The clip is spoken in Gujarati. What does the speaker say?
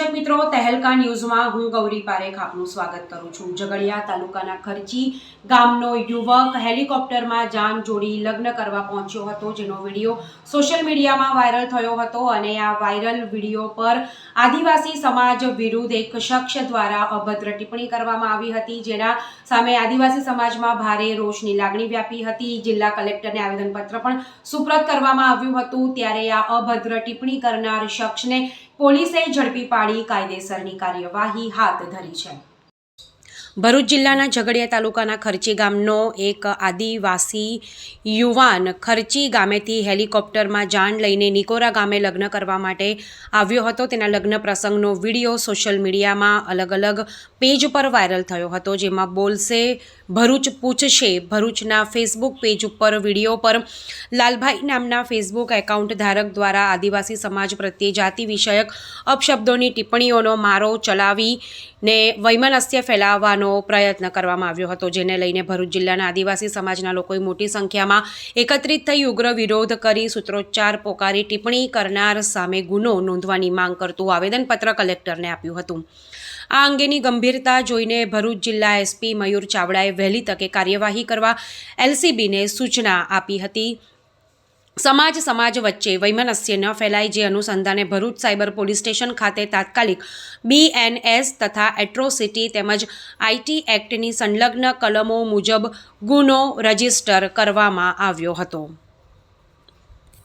મિત્રો, તહેલકા ન્યૂઝમાં હું ગૌરી પારેખ આપનું સ્વાગત કરું છું. ઝઘડિયા તાલુકાના ખર્ચી ગામનો યુવક હેલિકોપ્ટરમાં જાન જોડી લગ્ન કરવા પહોંચ્યો હતો, જેનો વીડિયો સોશિયલ મીડિયામાં વાયરલ થયો હતો અને આ વાયરલ વીડિયો પર આદિવાસી સમાજ વિરુદ્ધ એક શખ્સ દ્વારા અભદ્ર ટિપ્પણી કરવામાં આવી હતી, જેના સામે આદિવાસી સમાજમાં ભારે રોષની લાગણી વ્યાપી હતી. જિલ્લા કલેક્ટરને આવેદનપત્ર પણ સુપ્રત કરવામાં આવ્યું હતું. ત્યારે આ અભદ્ર ટિપ્પણી કરનાર શખ્સને પોલીસે ઝડપી પાડી કાયદેસરની કાર્યવાહી હાથ ધરી છે. ભરૂચ જિલ્લાના ઝઘડિયા તાલુકાના ખર્ચી ગામનો એક આદિવાસી યુવાન ખર્ચી ગામેથી હેલિકોપ્ટરમાં જાન લઈને નિકોરા ગામે લગ્ન કરવા માટે આવ્યો હતો. તેના લગ્ન પ્રસંગનો વીડિયો સોશિયલ મીડિયામાં અલગ અલગ પેજ પર વાયરલ થયો હતો, જેમાં બોલશે, ભરૂચ પૂછશે. ભરૂચના ફેસબુક પેજ ઉપર વીડિયો પર લાલભાઈ નામના ફેસબુક એકાઉન્ટ ધારક દ્વારા આદિવાસી સમાજ પ્રત્યે જાતિ વિષયક અપશબ્દોની ટિપ્પણીઓનો મારો ચલાવીને વૈમનસ્ય ફેલાવવાનો પ્રયત્ન કરવામાં આવ્યો હતો, જેને લઈને ભરૂચ જિલ્લાના આદિવાસી સમાજના લોકોએ મોટી સંખ્યામાં એકત્રિત થઈ ઉગ્ર વિરોધ કરી સૂત્રોચ્ચાર પોકારી ટિપ્પણી કરનાર સામે ગુનો નોંધવાની માંગ કરતું આવેદનપત્ર કલેક્ટરને આપ્યું હતું. આ અંગેની ગંભીરતા જોઈને ભરૂચ જિલ્લા એસપી મયુર ચાવડાએ વહેલી તકે કાર્યવાહી કરવા એલસીબીને સૂચના આપી હતી. સમાજ સમાજ વચ્ચે વૈમનસ્ય ન ફેલાય જે અનુસંધાને ભરૂચ સાયબર પોલીસ સ્ટેશન ખાતે તાત્કાલિક બીએનએસ તથા એટ્રોસિટી તેમજ આઈટી એક્ટની સંલગ્ન કલમો મુજબ ગુનો રજિસ્ટર કરવામાં આવ્યો હતો.